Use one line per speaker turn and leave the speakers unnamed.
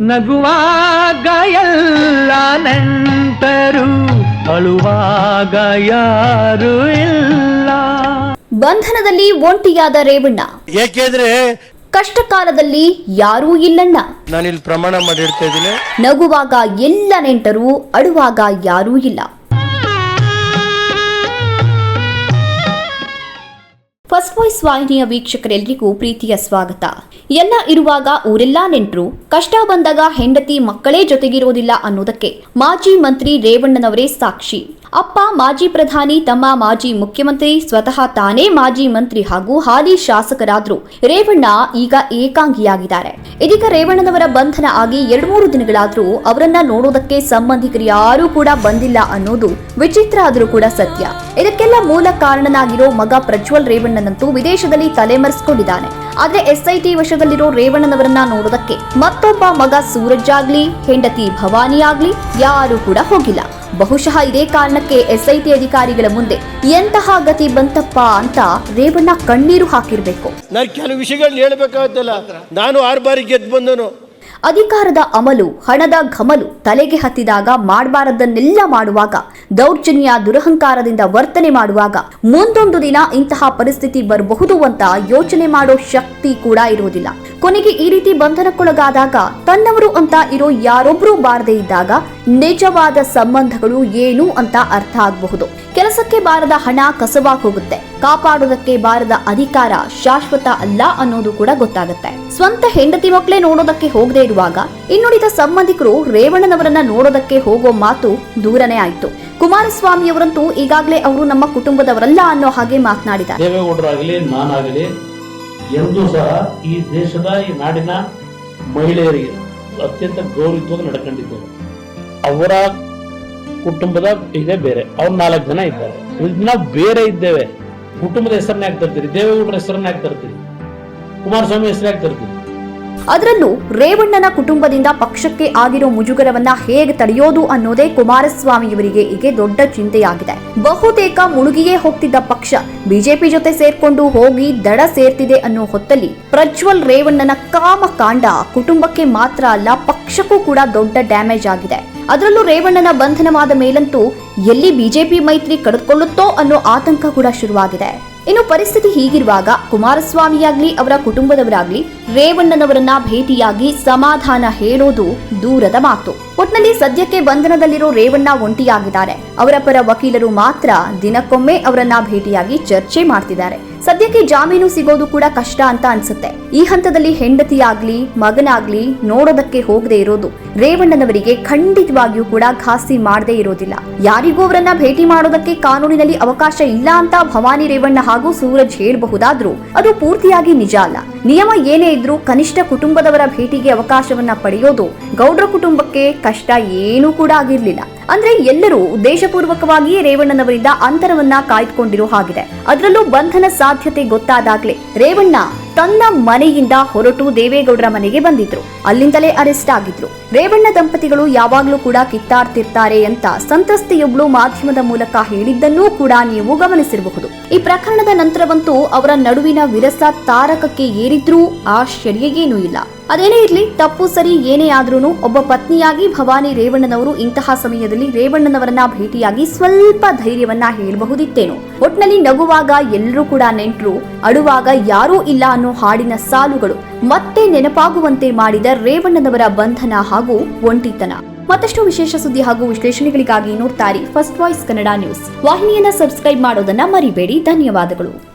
ನಗುವಾಗ ಎಲ್ಲ ನೆಂಟರು ಅಳುವಾಗ ಯಾರು ಇಲ್ಲ.
ಬಂಧನದಲ್ಲಿ ಒಂಟಿಯಾದ ರೇವಣ್ಣ.
ಏಕೆಂದ್ರೆ
ಕಷ್ಟ ಕಾಲದಲ್ಲಿ ಯಾರೂ ಇಲ್ಲಣ್ಣ.
ನಾನಿಲ್ಲಿ ಪ್ರಮಾಣ ಮಾಡಿರ್ತಾ ಇದ್ದೀನಿ.
ನಗುವಾಗ ಎಲ್ಲ ನೆಂಟರು ಅಳುವಾಗ ಯಾರೂ ಇಲ್ಲ. ಫಸ್ಟ್ ವಾಯ್ಸ್ ವಾಹಿನಿಯ ವೀಕ್ಷಕರೆಲ್ಲರಿಗೂ ಪ್ರೀತಿಯ ಸ್ವಾಗತ. ಎಲ್ಲ ಇರುವಾಗ ಊರೆಲ್ಲಾ ನೆಂಟರು, ಕಷ್ಟ ಬಂದಾಗ ಹೆಂಡತಿ ಮಕ್ಕಳೇ ಜೊತೆಗಿರೋದಿಲ್ಲ ಅನ್ನೋದಕ್ಕೆ ಮಾಜಿ ಮಂತ್ರಿ ರೇವಣ್ಣನವರೇ ಸಾಕ್ಷಿ. ಅಪ್ಪ, ಮಾಜಿ ಪ್ರಧಾನಿ, ತಮ್ಮ ಮಾಜಿ ಮುಖ್ಯಮಂತ್ರಿ ಸ್ವತಃ ತಾನೇ ಮಾಜಿ ಮಂತ್ರಿ ಹಾಗೂ ಹಾಲಿ ಶಾಸಕರಾದ್ರು. ರೇವಣ್ಣ ಈಗ ಏಕಾಂಗಿಯಾಗಿದ್ದಾರೆ. ಇದೀಗ ರೇವಣ್ಣನವರ ಬಂಧನ ಆಗಿ ಎರಡು ಮೂರು ದಿನಗಳಾದರೂ ಅವರನ್ನ ನೋಡೋದಕ್ಕೆ ಸಂಬಂಧಿಕರು ಯಾರೂ ಕೂಡ ಬಂದಿಲ್ಲ ಅನ್ನೋದು ವಿಚಿತ್ರ ಆದರೂ ಕೂಡ ಸತ್ಯ. ಇದಕ್ಕೆಲ್ಲ ಮೂಲ ಕಾರಣನಾಗಿರೋ ಮಗ ಪ್ರಜ್ವಲ್ ರೇವಣ್ಣನಂತೂ ವಿದೇಶದಲ್ಲಿ ತಲೆಮರೆಸಿಕೊಂಡಿದ್ದಾನೆ. ಆದ್ರೆ ಎಸ್ಐಟಿ ವಶದಲ್ಲಿರೋ ರೇವಣ್ಣನವರನ್ನ ನೋಡೋದಕ್ಕೆ ಮತ್ತೊಬ್ಬ ಮಗ ಸೂರಜ್ ಆಗ್ಲಿ, ಹೆಂಡತಿ ಭವಾನಿ ಆಗ್ಲಿ ಯಾರೂ ಕೂಡ ಹೋಗಿಲ್ಲ. ಬಹುಶಃ ಇದೇ ಕಾರಣಕ್ಕೆ ಎಸ್ಐಟಿ ಅಧಿಕಾರಿಗಳ ಮುಂದೆ ಎಂತಹ ಗತಿ ಬಂತಪ್ಪ ಅಂತ ರೇವಣ್ಣ ಕಣ್ಣೀರು ಹಾಕಿರ್ಬೇಕು.
ನಾನು ಕೆಲವು ವಿಷಯಗಳನ್ನ ಹೇಳ್ಬೇಕಾಗತ್ತಲ್ಲ ನಾನು ಆರು ಬಾರಿ ಗೆದ್ದು ಬಂದನು.
ಅಧಿಕಾರದ ಅಮಲು ಹಣದ ಘಮಲು ತಲೆಗೆ ಹತ್ತಿದಾಗ ಮಾಡಬಾರದನ್ನೆಲ್ಲ ಮಾಡುವಾಗ ದೌರ್ಜನ್ಯ ದುರಹಂಕಾರದಿಂದ ವರ್ತನೆ ಮಾಡುವಾಗ ಮುಂದೊಂದು ದಿನ ಇಂತಹ ಪರಿಸ್ಥಿತಿ ಬರಬಹುದು ಅಂತ ಯೋಚನೆ ಮಾಡೋ ಶಕ್ತಿ ಕೂಡ ಇರುವುದಿಲ್ಲ. ಕೊನೆಗೆ ಈ ರೀತಿ ಬಂಧನಕ್ಕೊಳಗಾದಾಗ ತನ್ನವರು ಅಂತ ಇರೋ ಯಾರೊಬ್ಬರೂ ಬಾರದೇ ಇದ್ದಾಗ ನಿಜವಾದ ಸಂಬಂಧಗಳು ಏನು ಅಂತ ಅರ್ಥ ಆಗಬಹುದು. ಕೆಲಸಕ್ಕೆ ಬಾರದ ಹಣ ಕಸವಾಗಿ ಹೋಗುತ್ತೆ ಕಾಪಾಡೋದಕ್ಕೆ ಬಾರದ ಅಧಿಕಾರ ಶಾಶ್ವತ ಅಲ್ಲ ಅನ್ನೋದು ಕೂಡ ಗೊತ್ತಾಗುತ್ತೆ. ಸ್ವಂತ ಹೆಂಡತಿ ಮಕ್ಕಳೇ ನೋಡೋದಕ್ಕೆ ಹೋಗದೆ ಇರುವಾಗ, ಇನ್ನುಳಿದ ಸಂಬಂಧಿಕರು ರೇವಣ್ಣನವರನ್ನ ನೋಡೋದಕ್ಕೆ ಹೋಗೋ ಮಾತು ದೂರನೇ ಆಯ್ತು. ಕುಮಾರಸ್ವಾಮಿ ಅವರಂತೂ ಈಗಾಗಲೇ ಅವರು ನಮ್ಮ ಕುಟುಂಬದವರಲ್ಲ ಅನ್ನೋ ಹಾಗೆ ಮಾತನಾಡಿದ್ದಾರೆ.
ದೇವೇಗೌಡರಾಗಲಿ, ನಾನಾಗಲಿ, ಎಂದೂ ಸಹ ಈ ದೇಶದ, ಈ ನಾಡಿನ ಮಹಿಳೆಯರಿಗೆ ಅತ್ಯಂತ ಗೌರವಿತವಾಗಿ ನಡ್ಕೊಂಡಿದ್ದೇವೆ. ಅವರ ಕುಟುಂಬದ ಇದೆ ಬೇರೆ. ಅವ್ರು ನಾಲ್ಕು ಜನ ಇದ್ದಾರೆ. ನಾವು ಬೇರೆ ಇದ್ದೇವೆ. ಕುಟುಂಬದ ಹೆಸರನ್ನ ಯಾಕೆ ತರ್ತೀರಿ? ದೇವೇಗೌಡರ ಹೆಸರನ್ನ ಯಾಕೆ ಕುಮಾರಸ್ವಾಮಿ ಹೆಸರು ಯಾಕೆ ತರ್ತೀರಿ?
ಅದರಲ್ಲೂ ರೇವಣ್ಣನ ಕುಟುಂಬದಿಂದ ಪಕ್ಷಕ್ಕೆ ಆಗಿರೋ ಮುಜುಗರವನ್ನ ಹೇಗೆ ತಡೆಯೋದು ಅನ್ನೋದೇ ಕುಮಾರಸ್ವಾಮಿ ಇವರಿಗೆ ಈಗ ದೊಡ್ಡ ಚಿಂತೆಯಾಗಿದೆ. ಬಹುತೇಕ ಮುಳುಗಿಯೇ ಹೋಗ್ತಿದ್ದ ಪಕ್ಷ ಬಿಜೆಪಿ ಜೊತೆ ಸೇರ್ಕೊಂಡು ಹೋಗಿ ದಡ ಸೇರ್ತಿದೆ ಅನ್ನೋ ಹೊತ್ತಲ್ಲಿ ಪ್ರಜ್ವಲ್ ರೇವಣ್ಣನ ಕಾಮಕಾಂಡ ಕುಟುಂಬಕ್ಕೆ ಮಾತ್ರ ಅಲ್ಲ, ಪಕ್ಷಕ್ಕೂ ಕೂಡ ದೊಡ್ಡ ಡ್ಯಾಮೇಜ್ ಆಗಿದೆ. ಅದರಲ್ಲೂ ರೇವಣ್ಣನ ಬಂಧನವಾದ ಮೇಲಂತೂ ಎಲ್ಲಿ ಬಿಜೆಪಿ ಮೈತ್ರಿ ಕಳೆದುಕೊಳ್ಳುತ್ತೋ ಅನ್ನೋ ಆತಂಕ ಕೂಡ ಶುರುವಾಗಿದೆ. ಇನ್ನು ಪರಿಸ್ಥಿತಿ ಹೀಗಿರುವಾಗ ಕುಮಾರಸ್ವಾಮಿಯಾಗ್ಲಿ, ಅವರ ಕುಟುಂಬದವರಾಗ್ಲಿ, ರೇವಣ್ಣನವರನ್ನ ಭೇಟಿಯಾಗಿ ಸಮಾಧಾನ ಹೇಳೋದು ದೂರದ ಮಾತು. ಒಟ್ನಲ್ಲಿ ಸದ್ಯಕ್ಕೆ ಬಂಧನದಲ್ಲಿರೋ ರೇವಣ್ಣ ಒಂಟಿಯಾಗಿದ್ದಾರೆ. ಅವರ ಪರ ವಕೀಲರು ಮಾತ್ರ ದಿನಕ್ಕೊಮ್ಮೆ ಅವರನ್ನ ಭೇಟಿಯಾಗಿ ಚರ್ಚೆ ಮಾಡ್ತಿದ್ದಾರೆ. ಸದ್ಯಕ್ಕೆ ಜಾಮೀನು ಸಿಗೋದು ಕೂಡ ಕಷ್ಟ ಅಂತ ಅನ್ಸುತ್ತೆ. ಈ ಹಂತದಲ್ಲಿ ಹೆಂಡತಿಯಾಗ್ಲಿ, ಮಗನಾಗ್ಲಿ ನೋಡೋದಕ್ಕೆ ಹೋಗದೆ ಇರೋದು ರೇವಣ್ಣನವರಿಗೆ ಖಂಡಿತವಾಗಿಯೂ ಕೂಡ ಘಾಸಿ ಮಾಡದೇ ಇರೋದಿಲ್ಲ. ಯಾರಿಗೂ ಭೇಟಿ ಮಾಡೋದಕ್ಕೆ ಕಾನೂನಿನಲ್ಲಿ ಅವಕಾಶ ಇಲ್ಲ ಅಂತ ಭವಾನಿ ರೇವಣ್ಣ ಹಾಗೂ ಸೂರಜ್ ಹೇಳಬಹುದಾದ್ರೂ ಅದು ಪೂರ್ತಿಯಾಗಿ ನಿಜ ಅಲ್ಲ. ನಿಯಮ ಏನೇ ಇದ್ರೂ ಕನಿಷ್ಠ ಕುಟುಂಬದವರ ಭೇಟಿಗೆ ಅವಕಾಶವನ್ನ ಪಡೆಯೋದು ಗೌಡ್ರ ಕುಟುಂಬಕ್ಕೆ ಕಷ್ಟ ಏನೂ ಕೂಡ ಆಗಿರ್ಲಿಲ್ಲ. ಅಂದ್ರೆ ಎಲ್ಲರೂ ಉದ್ದೇಶಪೂರ್ವಕವಾಗಿಯೇ ರೇವಣ್ಣನವರಿಂದ ಅಂತರವನ್ನ ಕಾಯ್ದುಕೊಂಡಿರೋ ಹಾಗಿದೆ. ಅದರಲ್ಲೂ ಬಂಧನ ಸಾಧ್ಯತೆ ಗೊತ್ತಾದಾಗ್ಲೇ ರೇವಣ್ಣ ತನ್ನ ಮನೆಯಿಂದ ಹೊರಟು ದೇವೇಗೌಡರ ಮನೆಗೆ ಬಂದಿದ್ರು. ಅಲ್ಲಿಂದಲೇ ಅರೆಸ್ಟ್ ಆಗಿದ್ರು. ರೇವಣ್ಣ ದಂಪತಿಗಳು ಯಾವಾಗ್ಲೂ ಕೂಡ ಕಿತ್ತಾಡ್ತಿರ್ತಾರೆ ಅಂತ ಸಂತ್ರಸ್ತೆಯೊಬ್ಳು ಮಾಧ್ಯಮದ ಮೂಲಕ ಹೇಳಿದ್ದನ್ನೂ ಕೂಡ ನೀವು ಗಮನಿಸಿರಬಹುದು. ಈ ಪ್ರಕರಣದ ನಂತರವಂತೂ ಅವರ ನಡುವಿನ ವಿರಸ ತಾರಕಕ್ಕೆ ಏರಿದ್ರೂ ಆಶ್ಚರ್ಯ ಏನೂ ಇಲ್ಲ. ಅದೇನೇ ಇರಲಿ, ತಪ್ಪು, ಸರಿ, ಏನೇ ಆದ್ರೂ ಒಬ್ಬ ಪತ್ನಿಯಾಗಿ ಭವಾನಿ ರೇವಣ್ಣನವರು ಇಂತಹ ಸಮಯದಲ್ಲಿ ರೇವಣ್ಣನವರನ್ನ ಭೇಟಿಯಾಗಿ ಸ್ವಲ್ಪ ಧೈರ್ಯವನ್ನ ಹೇಳಬಹುದಿತ್ತೇನೋ. ಒಟ್ನಲ್ಲಿ ನಗುವಾಗ ಎಲ್ಲರೂ ಕೂಡ ನೆಂಟರು ಅಡುವಾಗ ಯಾರೂ ಇಲ್ಲ ಅನ್ನೋ ಹಾಡಿನ ಸಾಲುಗಳು ಮತ್ತೆ ನೆನಪಾಗುವಂತೆ ಮಾಡಿದ ರೇವಣ್ಣನವರ ಬಂಧನ ಹಾಗೂ ಒಂಟಿತನ. ಮತ್ತಷ್ಟು ವಿಶೇಷ ಸುದ್ದಿ ಹಾಗೂ ವಿಶ್ಲೇಷಣೆಗಳಿಗಾಗಿ ನೋಡ್ತಾರೆ ಫಸ್ಟ್ ವಾಯ್ಸ್ ಕನ್ನಡ ನ್ಯೂಸ್. ವಾಹಿನಿಯನ್ನ ಸಬ್ಸ್ಕ್ರೈಬ್ ಮಾಡೋದನ್ನ ಮರಿಬೇಡಿ. ಧನ್ಯವಾದಗಳು.